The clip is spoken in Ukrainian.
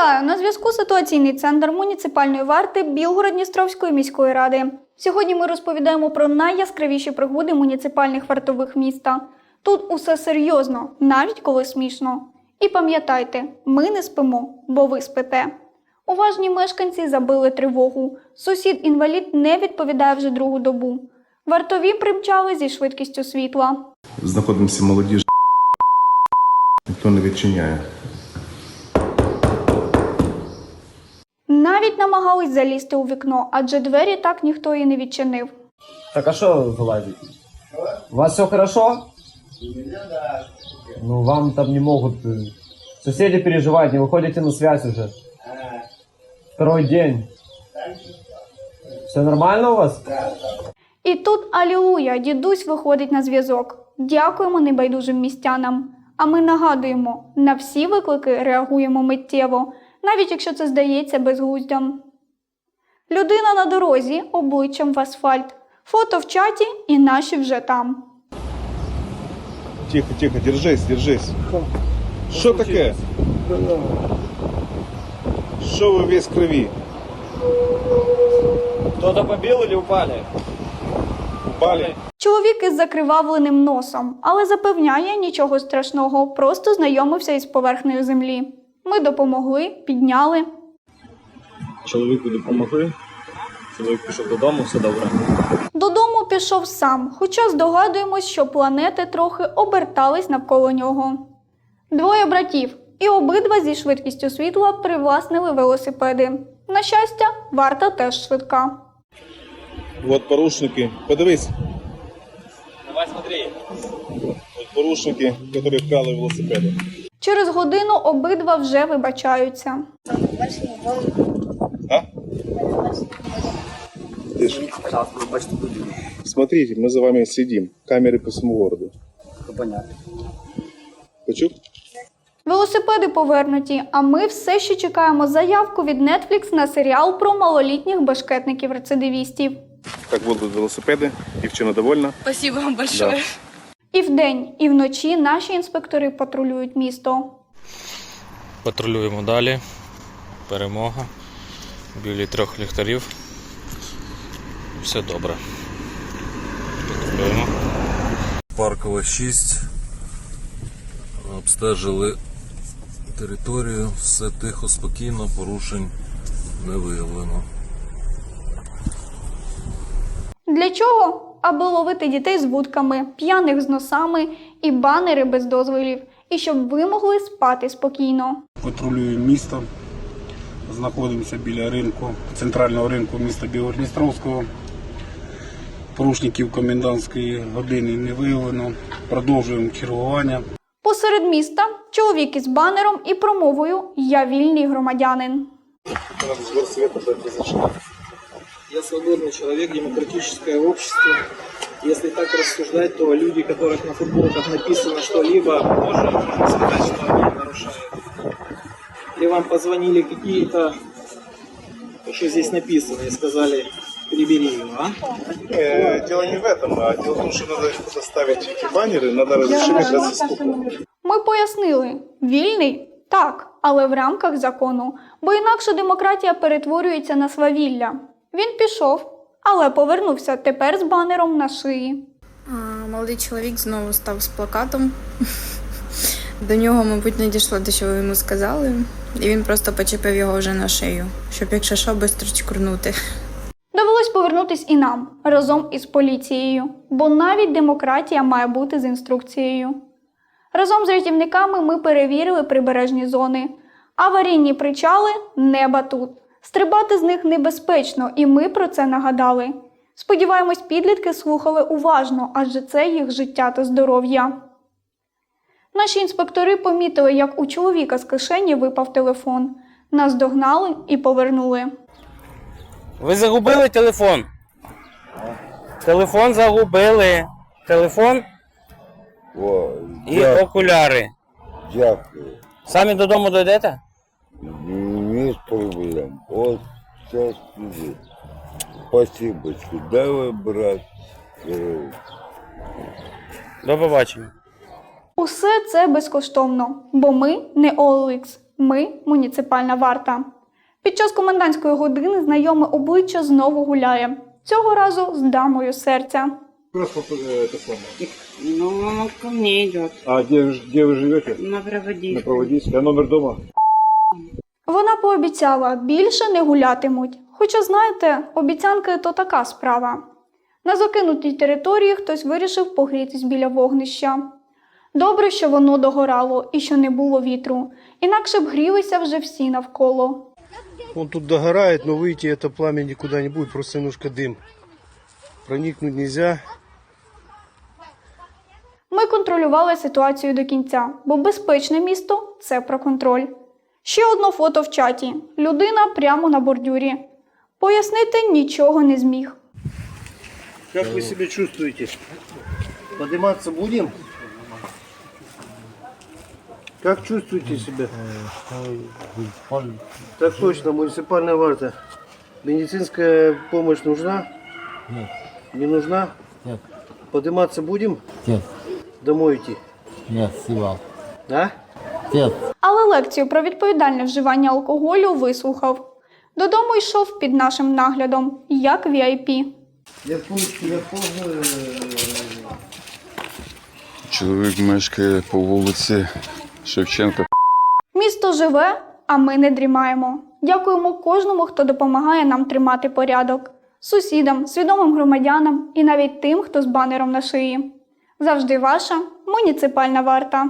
Вітаю на зв'язку ситуаційний центр муніципальної варти Білгород-Дністровської міської ради. Сьогодні ми розповідаємо про найяскравіші пригоди муніципальних вартових міста. Тут усе серйозно, навіть коли смішно. І пам'ятайте, ми не спимо, бо ви спите. Уважні мешканці забили тривогу. Сусід-інвалід не відповідає вже другу добу. Вартові примчали зі швидкістю світла. Знаходимося молодіж. Ніхто не відчиняє. Навіть намагались залізти у вікно, адже двері так ніхто і не відчинив. Так а что вы вылазите? У вас все хорошо? Ну, вам там не могут... э, Соседи переживают, не выходите на связь уже. Второй день. Все нормально у вас? І тут алілуя, дідусь виходить на зв'язок. Дякуємо небайдужим містянам. А ми нагадуємо, на всі виклики реагуємо миттєво, навіть якщо це здається безглуздям. Людина на дорозі обличчям в асфальт. Фото в чаті і наші вже там. Тихо, тихо, держись, держись. Що таке? Що ви весь в крові? Кто-то побил или упали? Упали? Чоловік із закривавленим носом, але запевняє нічого страшного, просто знайомився із поверхнею землі. Ми допомогли, підняли. Чоловіку допомогли. Чоловік пішов додому, все добре. Додому пішов сам, хоча здогадуємось, що планети трохи обертались навколо нього. Двоє братів, і обидва зі швидкістю світла привласнили велосипеди. На щастя, варта теж швидка. От порушники. Подивись. Давай смотри. От порушники, які вкрали велосипеди. Через годину обидва вже вибачаються. А? Смотрите, мы за вами следим. Камеры по всему городу. Почув? Велосипеди повернуті, а ми все ще чекаємо заявку від Netflix на серіал про малолітніх бешкетників-рецидивістів. Как будут велосипеди? Дівчина довольна? Спасибо вам большое. Да. І вдень, і вночі наші інспектори патрулюють місто. Патрулюємо далі. Перемога. Білі трьох ліхтарів. Все добре. Патрулюємо. Паркова 6. Обстежили територію, все тихо, спокійно, порушень не виявлено. Для чого? Аби ловити дітей з вудками, п'яних з носами і банери без дозволів, і щоб ви могли спати спокійно. патрулюємо місто. Знаходимося біля ринку, центрального ринку міста Білгород-Дністровського. Порушників комендантської години не виявлено. Продовжуємо чергування. Посеред міста чоловік із банером і промовою Я вільний громадянин. Я свободный человек, демократическое общество. Если так рассуждать, то люди, которых на футболках написано что-либо, тоже можно сказать, что они нарушают. Или вам позвонили какие-то, что здесь написано, и сказали, прибери его, а? Э, дело не в этом, а дело в том, что надо составить эти баннеры, надо разрешение для заступа. Ми пояснили, вільний так, але в рамках закону, бо інакше демократія перетворюється на свавілля. Він пішов, але повернувся тепер з банером на шиї. А, молодий чоловік знову став з плакатом. До нього, мабуть, не дійшло те, що ви йому сказали, і він просто почепив його вже на шию, щоб якщо що, швидко чкурнути. Довелось повернутись і нам разом із поліцією, бо навіть демократія має бути з інструкцією. Разом з рятівниками ми перевірили прибережні зони. Аварійні причали не батут. Стрибати з них небезпечно, і ми про це нагадали. Сподіваємось, підлітки слухали уважно, адже це їх життя та здоров'я. Наші інспектори помітили, як у чоловіка з кишені випав телефон. Нас догнали і повернули. Ви загубили телефон? Телефон загубили. Телефон О, і окуляри. дякую. Самі додому дойдете? Нет проблем. Вот сейчас иди. Спасибо. Дай, брат. Э, До побачення. Усе це безкоштовно, бо ми не OLX. Ми муніципальна варта. Під час комендантської години знайоме обличчя знову гуляє. Цього разу з дамою серця. Просто э, это самое. Ну, он ко мне идет. А где, вы ж- где вы живете? На проводить. На Проводийской. А номер дома? Вона пообіцяла більше не гулятимуть. Хоча, знаєте, обіцянки то така справа. На закинутій території хтось вирішив погрітись біля вогнища. Добре, що воно догорало і що не було вітру, інакше б грілися вже всі навколо. Он тут догорает, но выйти это пламя никуда не будет, просто немножко дым. Проникнуть нельзя. Ми контролювали ситуацію до кінця, бо безпечне місто це про контроль. Ще одно фото в чаті. Людина прямо на бордюрі. Пояснити нічого не зміг. Как вы себя чувствуете? Подниматься будем? Как чувствуете себя? Так точно, муниципальная варта. Медицинская помощь нужна? Нет. Не нужна? Нет. Подниматься будем? Нет. Домой идти? Нет, сівав. А? Нет. Але лекцію про відповідальне вживання алкоголю вислухав. Додому йшов під нашим наглядом, як VIP. Чоловік мешкає по вулиці Шевченка. Місто живе, а ми не дрімаємо. Дякуємо кожному, хто допомагає нам тримати порядок, сусідам, свідомим громадянам і навіть тим, хто з банером на шиї. Завжди ваша муніципальна варта.